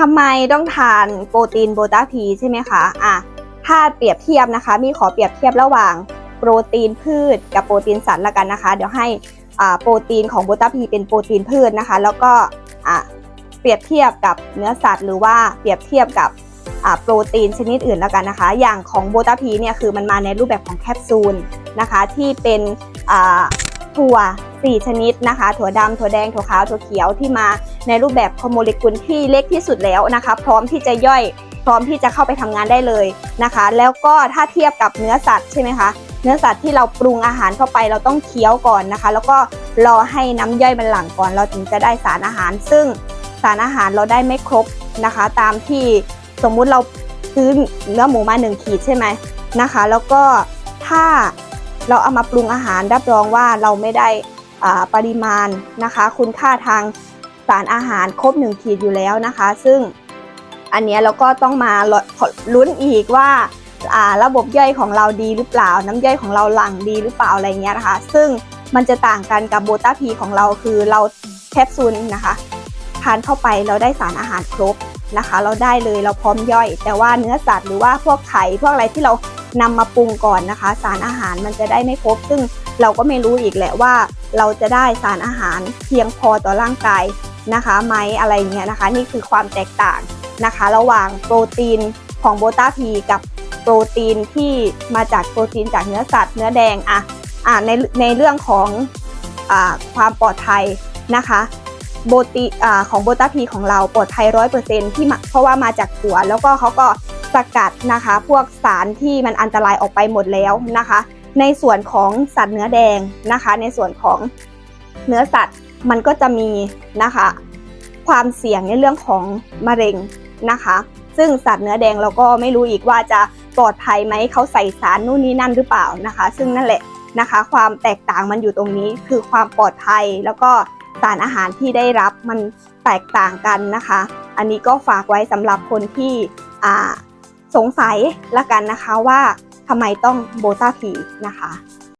ทำไมต้องทานโปรตีนโบตาพีใช่ไหมคะอะถ้าเปรียบเทียบนะคะ มีขอเปรียบเทียบระหว่างโปรตีนพืชกับโปรตีนสัตว์ละกันนะคะ เดี๋ยวให้อาโปรตีนของโบตาพีเป็นโปรตีนพืชนะคะ แล้วก็อะเปรียบเทียบกับเนื้อสัตว์ หรือว่าเปรียบเทียบกับอาโปรตีนชนิดอื่นละกันนะคะ อย่างของโบตาพีเนี่ยคือมันมาในรูปแบบของแคปซูลนะคะ ที่เป็นอาถั่ว 4 ชนิดนะคะ ถั่วดำถั่วแดง ถั่วขาว ถั่วเขียวที่มาในรูปแบบขอโมเลกุลที่เล็กที่สุดแล้วนะคะ พร้อมที่จะย่อย พร้อมที่จะเข้าไปทำงานได้เลยนะคะ แล้วก็ถ้าเทียบกับเนื้อสัตว์ใช่ไหมคะ เนื้อสัตว์ที่เราปรุงอาหารเข้าไปเราต้องเคี้ยวก่อนนะคะ แล้วก็รอให้น้ำย่อยมันหลั่งก่อน เราถึงจะได้สารอาหาร ซึ่งสารอาหารเราได้ไม่ครบนะคะ ตามที่สมมุติเราซื้อเนื้อหมูมาหนึ่งขีดใช่ไหมนะคะ แล้วก็ถ้าเราเอามาปรุงอาหารรับรองว่าเราไม่ได้ ปริมาณนะคะ คุณค่าทางสารอาหารครบหนึ่งขีดอยู่แล้วนะคะ ซึ่งอันเนี้ยเราก็ต้องมาลุ้นอีกว่าาระบบย่อยของเราดีหรือเปล่า น้ำย่อยของเราหลั่งดีหรือเปล่าอะไรเงี้ยนะคะ ซึ่งมันจะต่างกันกับโบตาพีของเราคือเราแคปซูลนะคะทานเข้าไปเราได้สารอาหารครบนะคะ เราได้เลยเราพร้อมย่อย แต่ว่าเนื้อสัตว์หรือว่าพวกไข่พวกอะไรที่เรานำมาปรุงก่อนนะคะ สารอาหารมันจะได้ไม่ครบ ซึ่ง เราก็ไม่รู้อีกแหละว่า เราจะได้สารอาหารเพียงพอต่อร่างกายนะคะไหมอะไรเงี้ยนะคะ นี่คือความแตกต่างนะคะ ระหว่างโปรตีนของโบตาพีกับโปรตีนที่มาจากโปรตีนจากเนื้อสัตว์เนื้อแดงอะอะในในเรื่องของอ่าความปลอดภัยนะคะโบตีอ่าของโบตาพีของเราปลอดภัยร้อยเปอร์เซ็นที่เพราะว่ามาจากถั่วแล้วก็เขาก็สกัดนะคะ พวกสารที่มันอันตรายออกไปหมดแล้วนะคะ ในส่วนของสัตว์เนื้อแดงนะคะ ในส่วนของเนื้อสัตว์มันก็จะมีนะคะ ความเสี่ยงในเรื่องของมะเร็งนะคะ ซึ่งสัตว์เนื้อแดงเราก็ไม่รู้อีกว่าจะปลอดภัยไหมเขาใส่สารนู่นนี่นั่นหรือเปล่านะคะ ซึ่งนั่นแหละนะคะ ความแตกต่างมันอยู่ตรงนี้คือความปลอดภัยแล้วก็สารอาหารที่ได้รับมันแตกต่างกันนะคะ อันนี้ก็ฝากไว้สำหรับคนที่สงสัยละกันนะคะว่า ทำไมต้องโบตาพีนะคะ